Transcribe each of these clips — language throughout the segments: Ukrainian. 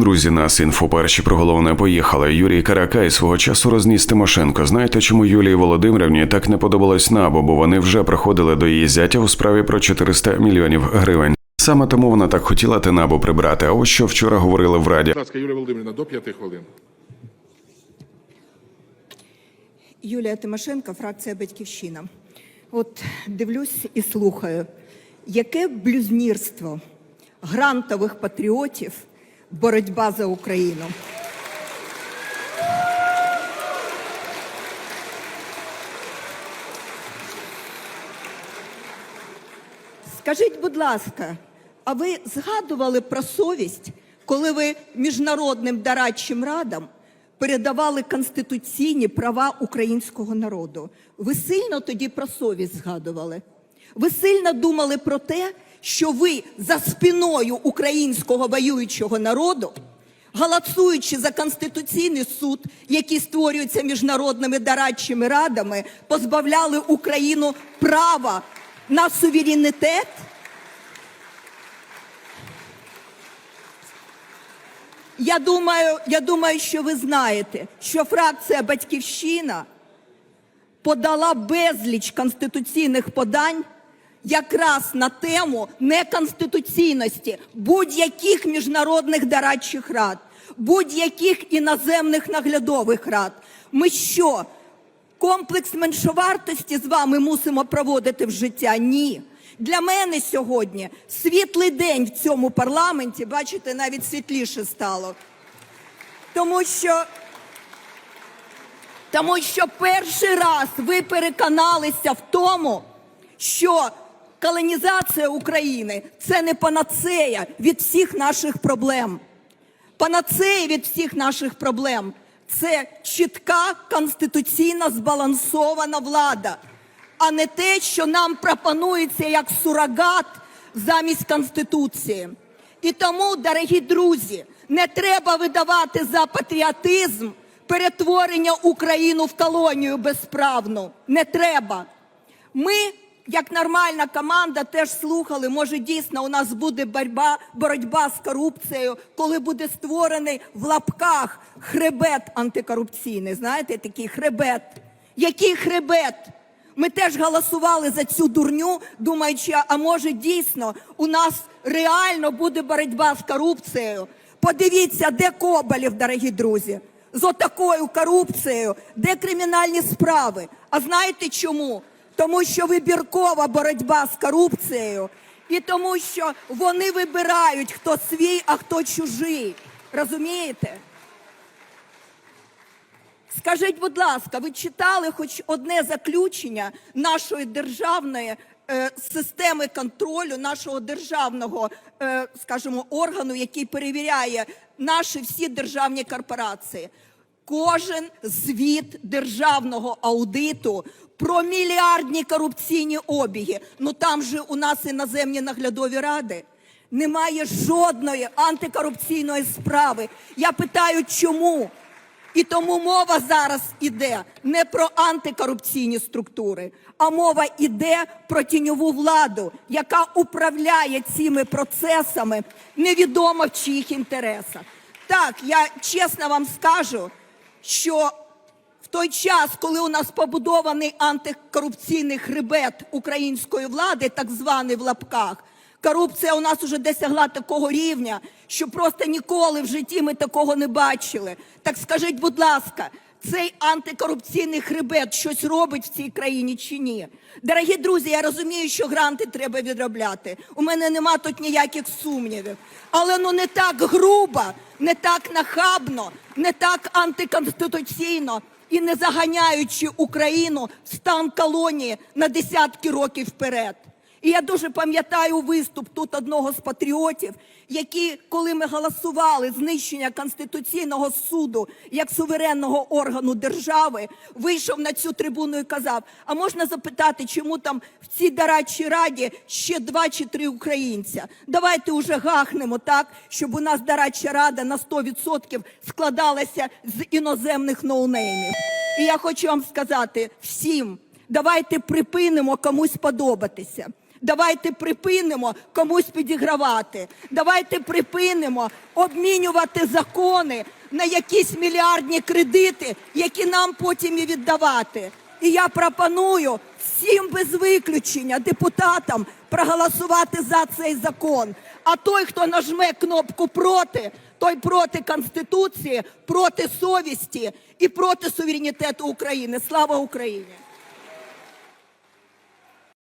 Друзі, нас інфо перші про головне поїхали. Юрій Каракай свого часу розніс Тимошенко. Знаєте, чому Юлії Володимирівні так не подобалось набо? Бо вони вже приходили до її зятя у справі про 400 мільйонів гривень. Саме тому вона так хотіла Тенабу прибрати. А ось що вчора говорили в раді. Будь ласка, Юлія Володимирівна, до п'яти хвилин. Юлія Тимошенко, фракція Батьківщина. От дивлюсь і слухаю, яке блюзнірство грантових патріотів, боротьба за Україну. Скажіть, будь ласка, а ви згадували про совість, коли ви міжнародним дорадчим радам передавали конституційні права українського народу? Ви сильно тоді про совість згадували? Ви сильно думали про те, що ви за спиною українського воюючого народу, голосуючи за конституційний суд, який створюється міжнародними дорадчими радами, позбавляли Україну права на суверенітет? Я думаю, я думаю, що ви знаєте, що фракція Батьківщина подала безліч конституційних подань якраз на тему неконституційності будь-яких міжнародних дорадчих рад, будь-яких іноземних наглядових рад. Ми що, комплекс меншовартості з вами мусимо проводити в життя? Ні. Для мене сьогодні світлий день в цьому парламенті, бачите, навіть світліше стало. Тому що тому що перший раз ви переконалися в тому, що колонізація України це не панацея від всіх наших проблем. Панацея від всіх наших проблем це чітка конституційна збалансована влада, а не те, що нам пропонується як сурогат замість Конституції. І тому, дорогі друзі, не треба видавати за патріотизм перетворення Україну в колонію безправну. Не треба. Ми, як нормальна команда, теж слухали. Може, дійсно у нас буде боротьба, боротьба з корупцією, коли буде створений в лапках хребет антикорупційний. Знаєте, такий хребет. Який хребет? Ми теж голосували за цю дурню, думаючи, а може дійсно у нас реально буде боротьба з корупцією. Подивіться, де Коболєв, дорогі друзі, з отакою корупцією, де кримінальні справи. А знаєте чому? Тому що вибіркова боротьба з корупцією і тому, що вони вибирають, хто свій, а хто чужий. Розумієте? Скажіть, будь ласка, ви читали хоч одне заключення нашої державної е, системи контролю, нашого державного, е, скажімо, органу, який перевіряє наші всі державні корпорації? Кожен звіт державного аудиту про мільярдні корупційні обіги. Ну там же у нас іноземні наглядові ради. Немає жодної антикорупційної справи. Я питаю, чому? І тому мова зараз іде не про антикорупційні структури, а мова іде про тіньову владу, яка управляє цими процесами невідомо в чиїх інтересах. Так, я чесно вам скажу, що в той час, коли у нас побудований антикорупційний хребет української влади, так званий в лапках, корупція у нас уже досягла такого рівня, що просто ніколи в житті ми такого не бачили. Так скажіть, будь ласка, цей антикорупційний хребет щось робить в цій країні чи ні? Дорогі друзі, я розумію, що гранти треба відробляти. У мене нема тут ніяких сумнівів. Але ну не так грубо, не так нахабно, не так антиконституційно і не заганяючи Україну в стан колонії на десятки років вперед. І я дуже пам'ятаю виступ тут одного з патріотів, який, коли ми голосували знищення Конституційного суду як суверенного органу держави, вийшов на цю трибуну і казав: а можна запитати, чому там в цій дорадчій раді ще два чи три українця? Давайте уже гахнемо так, щоб у нас дорадча рада на 100% складалася з іноземних ноунеймів. І я хочу вам сказати всім. Давайте припинимо комусь подобатися. Давайте припинимо комусь підігравати. Давайте припинимо обмінювати закони на якісь мільярдні кредити, які нам потім і віддавати. І я пропоную всім без виключення депутатам проголосувати за цей закон. А той, хто нажме кнопку проти, той проти Конституції, проти совісті і проти суверенітету України. Слава Україні!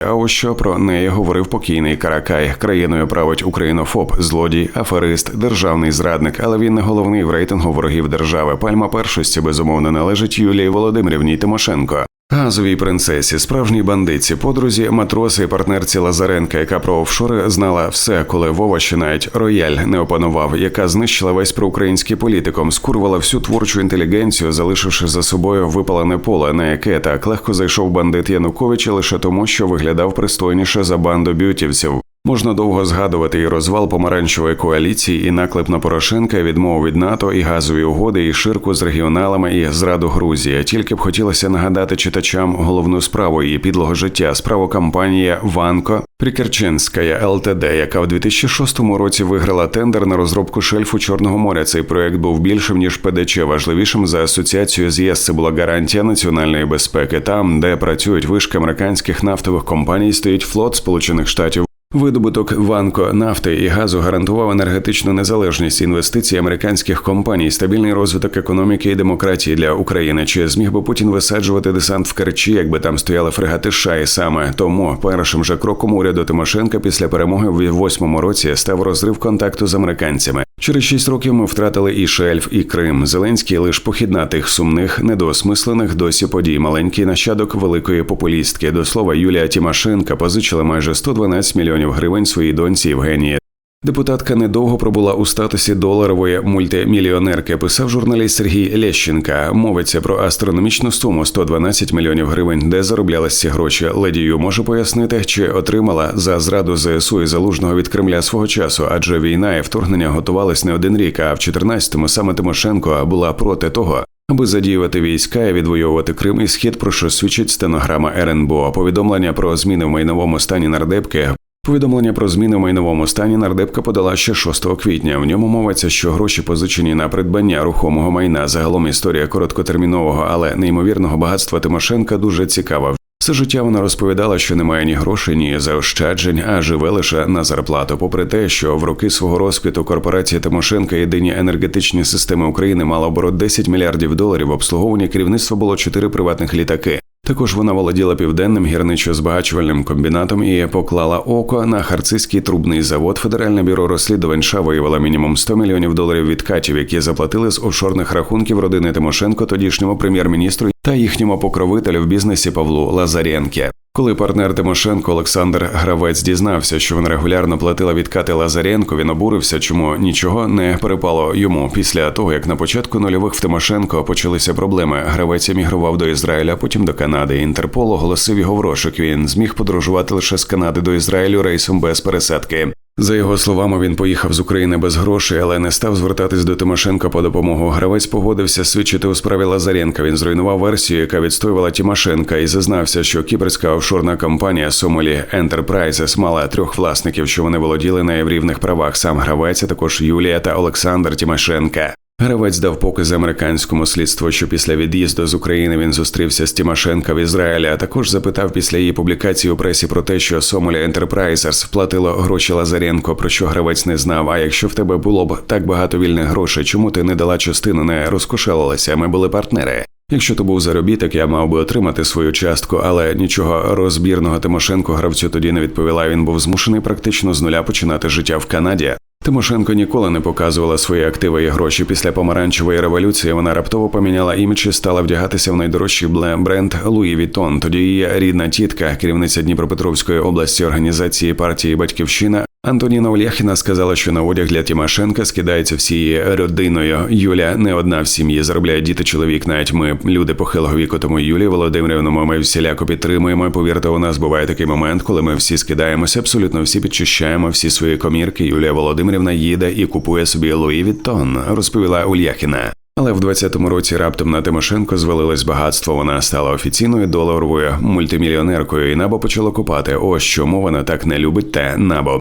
А ось що про неї говорив покійний Каракай. Країною править українофоб, злодій, аферист, державний зрадник, але він не головний в рейтингу ворогів держави. Пальма першості безумовно належить Юлії Володимирівні Тимошенко. Газовій принцесі, справжній бандитці, подрузі, матроси і партнерці Лазаренка, яка про офшори знала все, коли Вова ще навіть рояль не опанував, яка знищила весь проукраїнський політиком, скурвала всю творчу інтелігенцію, залишивши за собою випалене поле, на яке так легко зайшов бандит Янукович лише тому, що виглядав пристойніше за банду бютівців. Можна довго згадувати і розвал помаранчевої коаліції, і наклеп на Порошенка, відмову від НАТО, і газові угоди, і ширку з регіоналами, і зраду Грузії. Тільки б хотілося нагадати читачам головну справу її підлого життя, справу кампанії Ванко Прикерченська ЛТД, яка в 2006 році виграла тендер на розробку шельфу Чорного моря. Цей проект був більшим ніж ПДЧ, важливішим за асоціацію з ЄС. Це була гарантія національної безпеки. Там, де працюють вишки американських нафтових компаній, стоїть флот Сполучених Штатів. Видобуток ванко нафти і газу гарантував енергетичну незалежність інвестицій американських компаній, стабільний розвиток економіки і демократії для України. Чи зміг би Путін висаджувати десант в Керчі, якби там стояли фрегати США? І саме тому першим же кроком уряду Тимошенка після перемоги в восьмому році став розрив контакту з американцями. Через шість років ми втратили і Шельф, і Крим. Зеленський лиш похідна тих сумних, недоосмислених досі подій. Маленький нащадок великої популістки. До слова, Юлія Тімашенка позичила майже 112 мільйонів гривень своїй доньці Євгенії. Депутатка недовго пробула у статусі доларової мультимільйонерки. Писав журналіст Сергій Лещенка. Мовиться про астрономічну суму 112 мільйонів гривень, де зароблялись ці гроші. Ледію може пояснити, чи отримала за зраду ЗСУ і залужного від Кремля свого часу, адже війна і вторгнення готувались не один рік. А в 14-му саме Тимошенко була проти того. Аби задіювати війська і відвоювати Крим і схід, про що свідчить стенограма РНБО. Повідомлення про зміни в майновому стані нардепки Повідомлення про зміни в майновому стані нардепка подала ще 6 квітня. В ньому мовиться, що гроші позичені на придбання рухомого майна. Загалом історія короткотермінового, але неймовірного багатства Тимошенка дуже цікава. Все життя вона розповідала, що немає ні грошей, ні заощаджень, а живе лише на зарплату. Попри те, що в роки свого розквіту корпорація Тимошенка єдині енергетичні системи України мала оборот 10 мільярдів доларів. Обслуговування керівництва було чотири приватних літаки. Також вона володіла південним гірничо-збагачувальним комбінатом і поклала око на харцизький трубний завод. Федеральне бюро розслідувань США виявило мінімум 100 мільйонів доларів відкатів, які заплатили з офшорних рахунків родини Тимошенко, тодішньому прем'єр-міністру та їхньому покровителю в бізнесі Павлу Лазаренке. Коли партнер Тимошенко Олександр Гравець дізнався, що він регулярно платила відкати Лазаренко, він обурився, чому нічого не перепало йому. Після того, як на початку нульових в Тимошенко почалися проблеми, гравець емігрував до Ізраїля, потім до Канади. Інтерпол оголосив його в розшук. Він зміг подорожувати лише з Канади до Ізраїлю рейсом без пересадки. За його словами, він поїхав з України без грошей, але не став звертатись до Тимошенка по допомогу. Гравець погодився свідчити у справі Лазаренка. Він зруйнував версію, яка відстоювала Тимошенка, і зазнався, що кіпрська офшорна компанія Сомолі Enterprises мала трьох власників, що вони володіли на рівних правах. Сам гравець, а також Юлія та Олександр Тимошенка. Гравець дав покази американському слідству, що після від'їзду з України він зустрівся з Тимошенка в Ізраїлі, а також запитав після її публікації у пресі про те, що Somali Enterprises вплатило гроші Лазаренко, про що гравець не знав. А якщо в тебе було б так багато вільних грошей, чому ти не дала частину, не розкошелилася? Ми були партнери. Якщо то був заробіток, я мав би отримати свою частку, але нічого розбірного Тимошенко гравцю тоді не відповіла. Він був змушений практично з нуля починати життя в Канаді. Тимошенко ніколи не показувала свої активи і гроші. Після помаранчевої революції вона раптово поміняла імідж і стала вдягатися в найдорожчий бренд Луї Вітон. Тоді її рідна тітка, керівниця Дніпропетровської області організації партії Батьківщина. Антоніна Оляхіна сказала, що на одяг для Тимошенка скидається всією родиною. Юля не одна в сім'ї, заробляє діти чоловік. Навіть ми люди похилого віку. Тому Юлі Володимирівну ми всіляко підтримуємо. Повірте, у нас буває такий момент, коли ми всі скидаємося, абсолютно всі підчищаємо всі свої комірки. Юлія Володимирівна їде і купує собі Луї Віттон, розповіла Ульяхіна. Але в 20-му році раптом на Тимошенко звалилось багатство. Вона стала офіційною доларовою мультимільйонеркою, і набо почало купати. Ось чому вона так не любить те набо.